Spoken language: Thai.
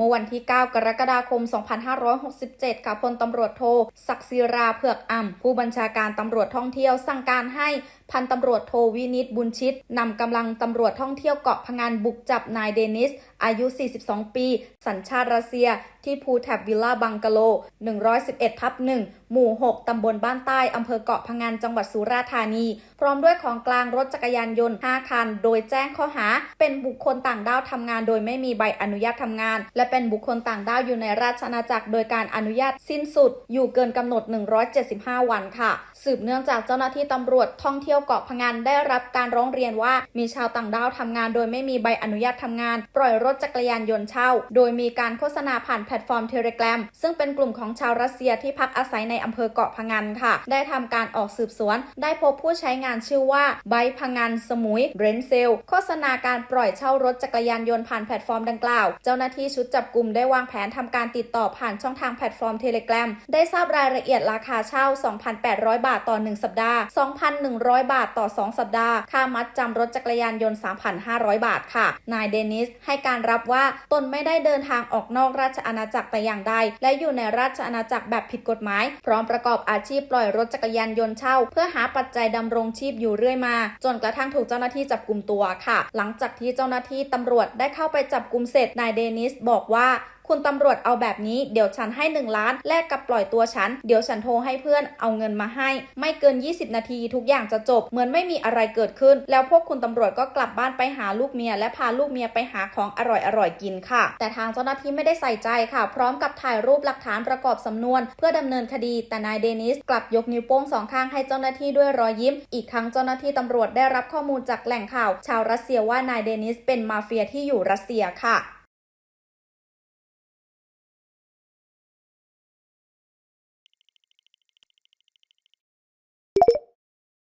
เมื่อวันที่ 9 กรกฎาคม 2567 ค่ะพลตำรวจโทศักศิราเผือกอ่ำผู้บัญชาการตำรวจท่องเที่ยวสั่งการให้ พันตำรวจโทวินิตบุญชิตนำกำลังตำรวจท่องเที่ยวเกาะพะงันบุกจับนายเดนิส อายุ 42 ปี สัญชาติรัสเซีย ที่ภูแถบวิลล่าบังกะโล 111ทับ1หมู่ 6 ตำบลบ้านใต้ อำเภอเกาะพะงันจังหวัดสุราษฎร์ธานี พร้อมด้วยของกลางรถจักรยานยนต์ 5 คัน โดยแจ้งข้อหา เป็นบุคคลต่างด้าวทำงานโดยไม่มีใบอนุญาตทำงาน และเป็นบุคคลต่างด้าวอยู่ในราชอาณาจักร โดยการอนุญาตสิ้นสุด อยู่เกินกำหนด 175 วันค่ะ สืบเนื่องจากเจ้าหน้าที่ตำรวจท่องเที่ยวเกาะพะงันได้รับการร้องเรียนว่ามีชาวต่างด้าวทำงานโดยไม่มีใบอนุญาตทำงาน ปล่อยรถจักรยานยนต์เช่า โดยมีการโฆษณาผ่านแพลตฟอร์มเทเลกรมซึ่งเป็นกลุ่มของชาวรัสเซียที่พักอาศัยในอำเภอเกาะพะงันค่ะ ได้ทำการออกสืบสวน ได้พบผู้ใช้งานชื่อว่าไบพะงันสมุยเรนเซลโฆษณาการปล่อยเช่ารถจักรยานยนต์ผ่านแพลตฟอร์มดังกล่าว เจ้าหน้าที่ชุดจับกลุ่มได้วางแผนทำการติดต่อผ่านช่องทางแพลตฟอร์มเทเลกรมได้ทราบรายละเอียดราคาเช่า 2,800 บาทต่อ 1 สัปดาห์ 2,100บาทต่อ 2 สัปดาห์ ค่ามัดจำรถจักรยานยนต์ 3,500 บาทค่ะ นายเดนิสให้การรับว่าตนไม่ได้เดินทางออกนอกราชอาณาจักรแต่อย่างใด และอยู่ในราชอาณาจักรแบบผิดกฎหมาย พร้อมประกอบอาชีพปล่อยรถจักรยานยนต์เช่า เพื่อหาปัจจัยดำรงชีพอยู่เรื่อยมา จนกระทั่งถูกเจ้าหน้าที่จับกลุ่มตัวค่ะ หลังจากที่เจ้าหน้าที่ตำรวจได้เข้าไปจับกลุ่มเสร็จนายเดนิสบอกว่า คุณตำรวจเอาแบบนี้เดี๋ยวฉันให้ 1 ล้านแลกกับปล่อยตัวฉัน เดี๋ยวฉันโทรให้เพื่อนเอาเงินมาให้ ไม่เกิน 20 นาทีทุกอย่างจะจบ เหมือนไม่มีอะไรเกิดขึ้น แล้วพวกคุณตำรวจก็กลับบ้านไปหาลูกเมีย และพาลูกเมียไปหาของอร่อยๆกินค่ะ แต่ทางเจ้าหน้าที่ไม่ได้ใส่ใจค่ะ พร้อมกับถ่ายรูปหลักฐานประกอบสำนวน เพื่อดำเนินคดีแต่นายเดนิสกลับยกนิ้วโป้งสองข้างให้เจ้าหน้าที่ด้วยรอยยิ้ม อีกทั้งเจ้าหน้าที่ตำรวจได้รับข้อมูลจากแหล่งข่าว ชาวรัสเซียว่านายเดนิสเป็นมาเฟียที่อยู่รัสเซียค่ะ